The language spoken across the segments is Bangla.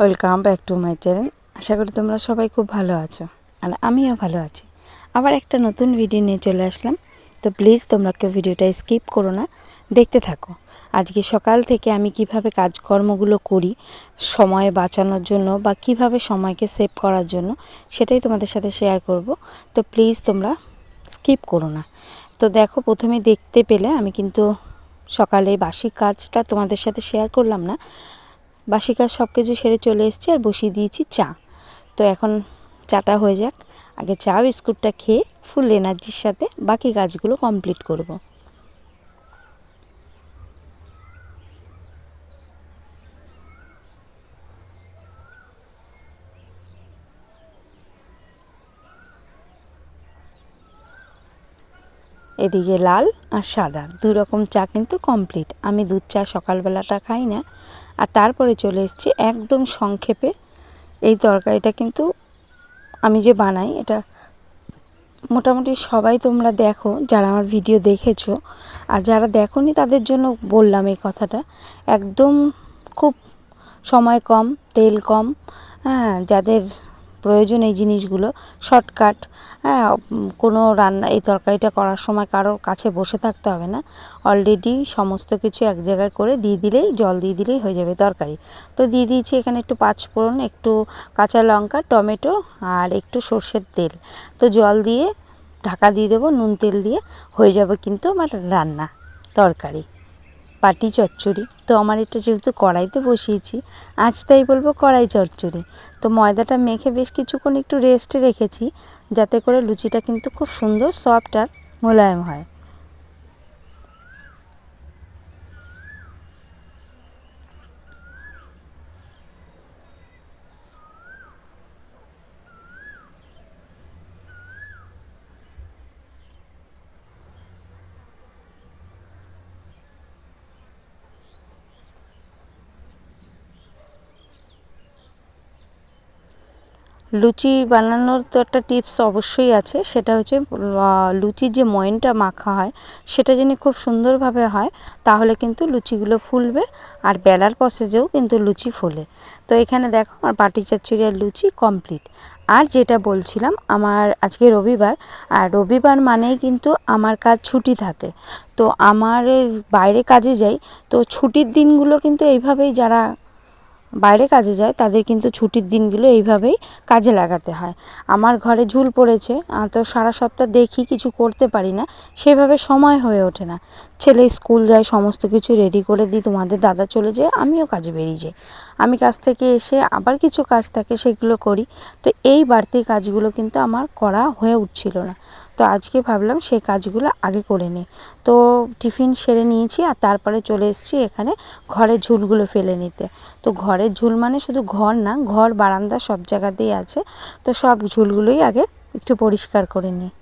Welcome back to my channel আশা করি তোমরা সবাই খুব ভালো আছো আর আমিও ভালো আছি। আবার একটা নতুন ভিডিও নিয়ে চলে আসলাম। তো প্লিজ তোমরা কেউ ভিডিওটা স্কিপ করো না, দেখতে থাকো। আজকে সকাল থেকে আমি কীভাবে কাজকর্মগুলো করি, সময় বাঁচানোর জন্য বা কীভাবে সময়কে সেভ করার জন্য, সেটাই তোমাদের সাথে শেয়ার করব। তো প্লিজ তোমরা স্কিপ করো না। তো দেখো, প্রথমে দেখতে পেলে আমি কিন্তু সকালে বাসি কাজটা তোমাদের সাথে শেয়ার করলাম না। বাসি কাজ সব কিছু সেরে চলে এসেছি আর বসিয়ে দিয়েছি চা। তো এখন চাটা হয়ে যাক। আগে চা, বিস্কুটটা খেয়ে ফুল এনার্জির সাথে বাকি কাজগুলো কমপ্লিট করব। এদিকে লাল আর সাদা দুই রকম চা কিন্তু কমপ্লিট আমি দুধ চা সকালবেলাটা খাই না। আর তারপরে চলে এসছি একদম সংক্ষেপে। এই তরকারিটা কিন্তু আমি যে বানাই, এটা মোটামুটি সবাই তোমরা দেখো, যারা আমার ভিডিও দেখেছ। আর যারা দেখোনি, তাদের জন্য বললাম এই কথাটা। একদম খুব সময় কম, তেল কম হ্যাঁ যাদের প্রয়োজন এই জিনিসগুলো শর্টকাট হ্যাঁ কোনো রান্না, এই তরকারিটা করার সময় কারোর কাছে বসে থাকতে হবে না। অলরেডি সমস্ত কিছু এক জায়গায় করে দিয়ে দিলেই, জল দিয়ে দিলেই হয়ে যাবে তরকারি। তো দিয়ে দিয়েছি এখানে একটু পাঁচফোড়ন একটু কাঁচা লঙ্কা, টমেটো আর একটু সর্ষের তেল। তো জল দিয়ে ঢাকা দিয়ে দেবো, নুন তেল দিয়ে হয়ে যাবে কিন্তু আমার রান্না, তরকারি। পাটি চচ্চড়ি। তো আমার এটা যেহেতু কড়াইতে বসিয়েছি, আজ তাই বলব কড়াই চচ্চড়ি। তো ময়দাটা মেখে বেশ কিছুক্ষণ একটু রেস্টে রেখেছি, যাতে করে লুচিটা কিন্তু খুব সুন্দর সফট আর মোলায়েম হয়। লুচি বানানোর তো একটা টিপস অবশ্যই আছে। সেটা হচ্ছে লুচির যে ময়নটা মাখা হয়, সেটা যদি খুব সুন্দরভাবে হয়, তাহলে কিন্তু লুচিগুলো ফুলবে আর বেলার প্রসেসেও কিন্তু লুচি ফোলে। তো এখানে দেখো, আমার পাটি চাচ্চুরি আর লুচি কমপ্লিট আর যেটা বলছিলাম, আমার আজকে রবিবার, আর রবিবার মানেই কিন্তু আমার কাজ ছুটি থাকে। তো আমার বাইরে কাজে যাই, তো ছুটির দিনগুলো কিন্তু এইভাবেই যারা বাইরে কাজে যায়, তাদের কিন্তু ছুটির দিনগুলো এইভাবেই কাজে লাগাতে হয়। আমার ঘরে ঝুল পড়েছে তো সারা সপ্তাহ দেখি কিছু করতে পারি না, সেভাবে সময় হয়ে ওঠে না। ছেলে স্কুল যায়, সমস্ত কিছু রেডি করে দিই, তোমাদের দাদা চলে যায়, আমিও কাজে বেরিয়ে যাই। আমি কাজ থেকে এসে আবার কিছু কাজ থাকে, সেগুলো করি। তো এই বাড়তি কাজগুলো কিন্তু আমার করা হয়ে উঠছিল না। তো আজকে ভাবলাম সেই কাজগুলো আগে করে নিই। তো টিফিন সেরে নিয়েছি আর তারপরে চলে এসেছি এখানে ঘরের ঝুলগুলো ফেলে নিতে। তো ঘরের ঝুল মানে শুধু ঘর না, ঘর, বারান্দা সব জায়গাতেই আছে। তো সব ঝুলগুলোই আগে একটু পরিষ্কার করে নিই।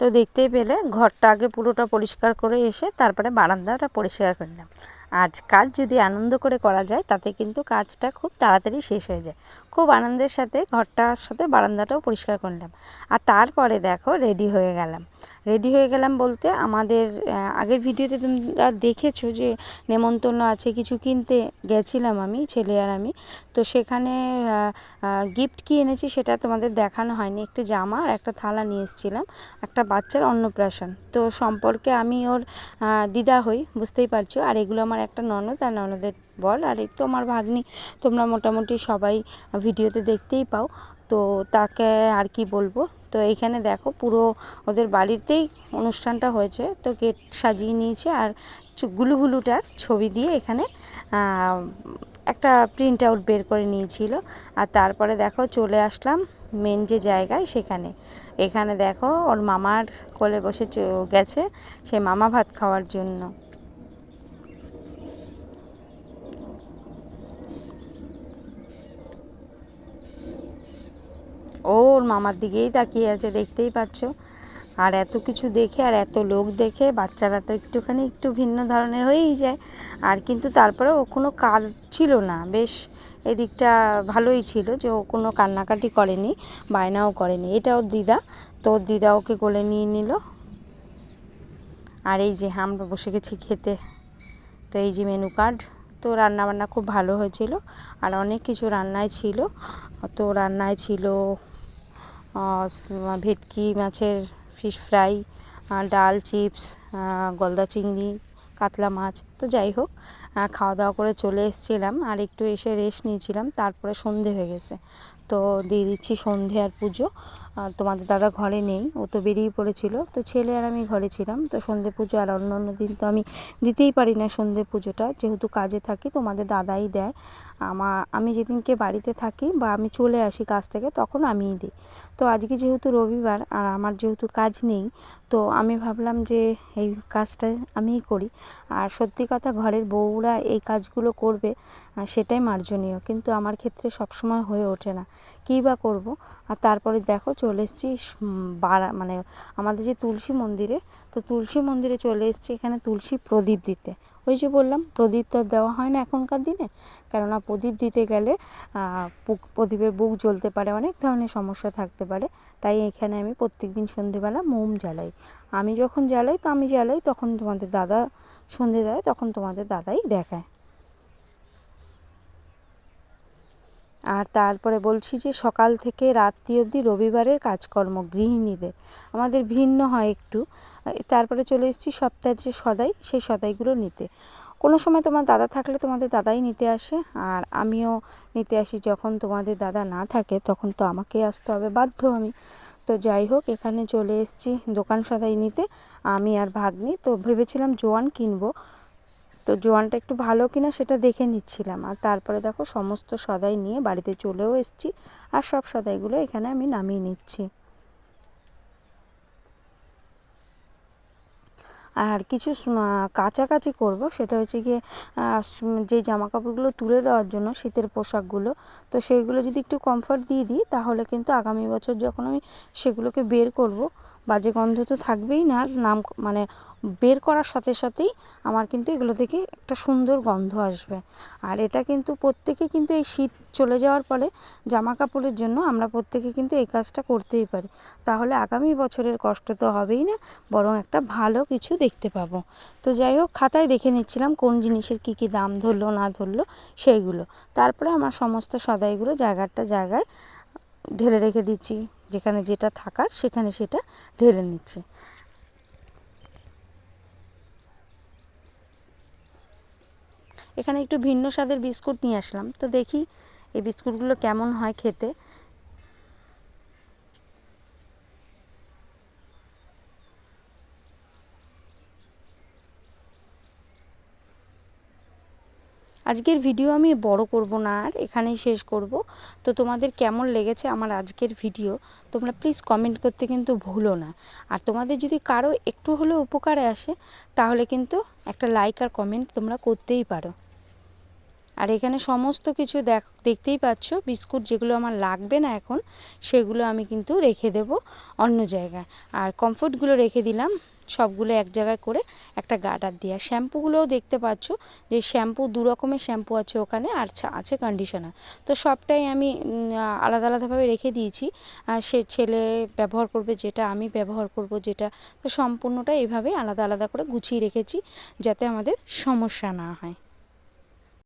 তো দেখতেই পেলে ঘরটা আগে পুরোটা পরিষ্কার করে এসে তারপরে বারান্দাটা পরিষ্কার করলাম আজ কাজ যদি আনন্দ করে করা যায়, তাতে কিন্তু কাজটা খুব তাড়াতাড়ি শেষ হয়ে যায়। খুব আনন্দের সাথে ঘরটার সাথে বারান্দাটাও পরিষ্কার করলাম আর তারপরে দেখো রেডি হয়ে গেলাম। রেডি হয়ে গেলাম বলতে আমাদের আগের ভিডিওতে তোমরা দেখেছ যে নেমন্তন্ন আছে, কিছু কিনতে গেছিলাম আমি, ছেলে আর আমি। তো সেখানে গিফট কি এনেছি সেটা তোমাদের দেখানো হয়নি। একটা জামা আর একটা থালা নিয়ে এসেছিলাম, একটা বাচ্চার অন্নপ্রাশন। তো সম্পর্কে আমি ওর দিদা হই, বুঝতেই পারছ। আর এগুলো আমার একটা ননদ, আর ননদের বল আর এই তো আমার ভাগ্নি। তোমরা মোটামুটি সবাই ভিডিওতে দেখতেই পাও। তো তাকে আর কি বলব? তো এইখানে দেখো, পুরো ওদের বাড়িতেই অনুষ্ঠানটা হয়েছে। তো গেট সাজিয়ে নিয়েছে, আর গুলুগুলুটার ছবি দিয়ে এখানে একটা প্রিন্ট আউট বের করে নিয়েছিল। আর তারপরে দেখো, চলে আসলাম মেন যে জায়গায় সেখানে। এখানে দেখো ওর মামার কোলে বসে গেছে সে মামা ভাত খাওয়ার জন্য। ওর মামার দিকেই তাকিয়ে আছে, দেখতেই পাচ্ছ। আর এত কিছু দেখে আর এত লোক দেখে বাচ্চারা তো একটুখানি একটু ভিন্ন ধরনের হয়েই যায়। আর কিন্তু তারপরে ও কোনো কাজ ছিল না। বেশ এদিকটা ভালোই ছিল যে ও কোনো কান্নাকাটি করেনি, বায়নাও করেনি। এটা ওর দিদা, তো দিদা ওকে কোলে নিয়ে নিল। আর এই যে আমরা বসে গেছি খেতে। তো এই যে মেনু কার্ড তো রান্নাবান্না খুব ভালো হয়েছিল। আর অনেক কিছু রান্নায় ছিল। তো রান্নায় ছিল ভেটকি মাছের ফিশ ফ্রাই ডাল চিপস গলদা চিংড়ি, কাতলা মাছ। তো যাই হোক খাওয়া দাওয়া করে চলে এসেছিলাম আর একটু এসে রেস্ট নিয়েছিলাম তারপরে সন্ধে হয়ে গেছে। তো দিয়ে দিচ্ছি সন্ধে আর পুজো। আর তোমাদের দাদা ঘরে নেই, ও তো বেরিয়ে পড়েছিল। তো ছেলে আর আমি ঘরে ছিলাম, তো সন্ধে পুজো আর অন্য অন্য দিন তো আমি দিতেই পারি না সন্ধে পুজোটা। যেহেতু কাজে থাকি, তোমাদের দাদাই দেয়। আমা, আমি যেদিনকে বাড়িতে থাকি বা আমি চলে আসি কাজ থেকে, তখন আমিই দিই। তো আজকে যেহেতু রবিবার আর আমার যেহেতু কাজ নেই, তো আমি ভাবলাম যে এই কাজটা আমিই করি। আর সত্যি কথা, ঘরের বউরা এই কাজগুলো করবে, সেটাই মার্জনীয়। কিন্তু আমার ক্ষেত্রে সবসময় হয়ে ওঠে না। কী বা করব? আর তারপরে দেখো চলে এসেছি বাড়া মানে আমাদের যে তুলসী মন্দিরে, তো তুলসী মন্দিরে চলে এসেছি এখানে তুলসী প্রদীপ দিতে। ওই যে বললাম, প্রদীপ তো দেওয়া হয় না এখনকার দিনে, কেননা প্রদীপ দিতে গেলে প্রদীপের বুক জ্বলতে পারে, অনেক ধরনের সমস্যা থাকতে পারে। তাই এখানে আমি প্রত্যেক দিন সন্ধেবেলা মোম জ্বালাই। আমি যখন জ্বালাই, তো আমি জ্বালাই, তখন তোমাদের দাদা সন্ধে দেয়, তখন তোমাদের দাদাই দেখায়। আর তারপরে বলছি যে সকাল থেকে রাত্রি অবধি রবিবারের কাজকর্ম, গৃহিণীদের। আমাদের ভিন্ন হয় একটু। তারপরে চলে এসেছি সপ্তাহের যে সদাই, সেই সদাইগুলো নিতে। কোনো সময় তোমার দাদা থাকলে তোমাদের দাদাই নিতে আসে, আর আমিও নিতে আসি যখন তোমাদের দাদা না থাকে, তখন তো আমাকেই আসতে হবে, বাধ্য আমি। তো যাই হোক, এখানে চলে এসেছি দোকান সদাই নিতে। আমি আর ভাগ্নি, তো ভেবেছিলাম জোয়ান কিনবো। তো জোয়ানটা একটু ভালো কিনা সেটা দেখে নিচ্ছিলাম। আর তারপরে দেখো সমস্ত সদাই নিয়ে বাড়িতে চলেও এসেছি আর সব সদাইগুলো এখানে আমি নামিয়ে নিচ্ছি। আর কিছু কাছাকাছি করব। সেটা হচ্ছে গিয়ে যে জামা কাপড়গুলো তুলে দেওয়ার জন্য শীতের পোশাকগুলো, তো সেইগুলো যদি একটু কমফর্ট দিয়ে দিই, তাহলে কিন্তু আগামী বছর যখন আমি সেগুলোকে বের করব বাজে গন্ধ তো থাকবেই না, আর নাম মানে বের করার সাথে সাথেই আমার কিন্তু এগুলো থেকে একটা সুন্দর গন্ধ আসবে। আর এটা কিন্তু প্রত্যেকে কিন্তু এই শীত চলে যাওয়ার পরে জামা কাপড়ের জন্য আমরা প্রত্যেকে কিন্তু এই কাজটা করতেই পারি। তাহলে আগামী বছরের কষ্ট তো হবেই না, বরং একটা ভালো কিছু দেখতে পাবো। তো যাই হোক, খাতায় দেখে নিচ্ছিলাম কোন জিনিসের কী কী দাম ধরলো, না ধরলো, সেইগুলো। তারপরে আমার সমস্ত সদাইগুলো জায়গাটা জায়গায় ঢেলে রেখে দিচ্ছি। যেখানে যেটা থাকার সেখানে সেটা ঢেলে নিচ্ছে। এখানে একটু ভিন্ন স্বাদের বিস্কুট নিয়ে আসলাম। তো দেখি এই বিস্কুটগুলো কেমন হয় খেতে। আজকের ভিডিও আমি বড় করব না, আর এখানেই শেষ করব। তো তোমাদের কেমন লেগেছে আমার আজকের ভিডিও, তোমরা প্লিজ কমেন্ট করতে কিন্তু ভুলো না। আর তোমাদের যদি কারও একটু হলেও উপকারে আসে, তাহলে কিন্তু একটা লাইক আর কমেন্ট তোমরা করতেই পারো। আর এখানে সমস্ত কিছু দেখ, দেখতেই পাচ্ছ, বিস্কুট যেগুলো আমার লাগবে না এখন, সেগুলো আমি কিন্তু রেখে দেব অন্য জায়গায়। আর কমফোর্টগুলো রেখে দিলাম। সবগুলো এক জায়গায় করে একটা গার্ডার দেওয়া শ্যাম্পুগুলোও দেখতে পাচ্ছ যে শ্যাম্পু, দু রকমের শ্যাম্পু আছে ওখানে আর আছে কন্ডিশনার তো সবটাই আমি আলাদা আলাদাভাবে রেখে দিয়েছি। আর সে ছেলে ব্যবহার করবে যেটা, আমি ব্যবহার করব যেটা। তো সম্পূর্ণটা এভাবে আলাদা আলাদা করে গুছিয়ে রেখেছি যাতে আমাদের সমস্যা না হয়।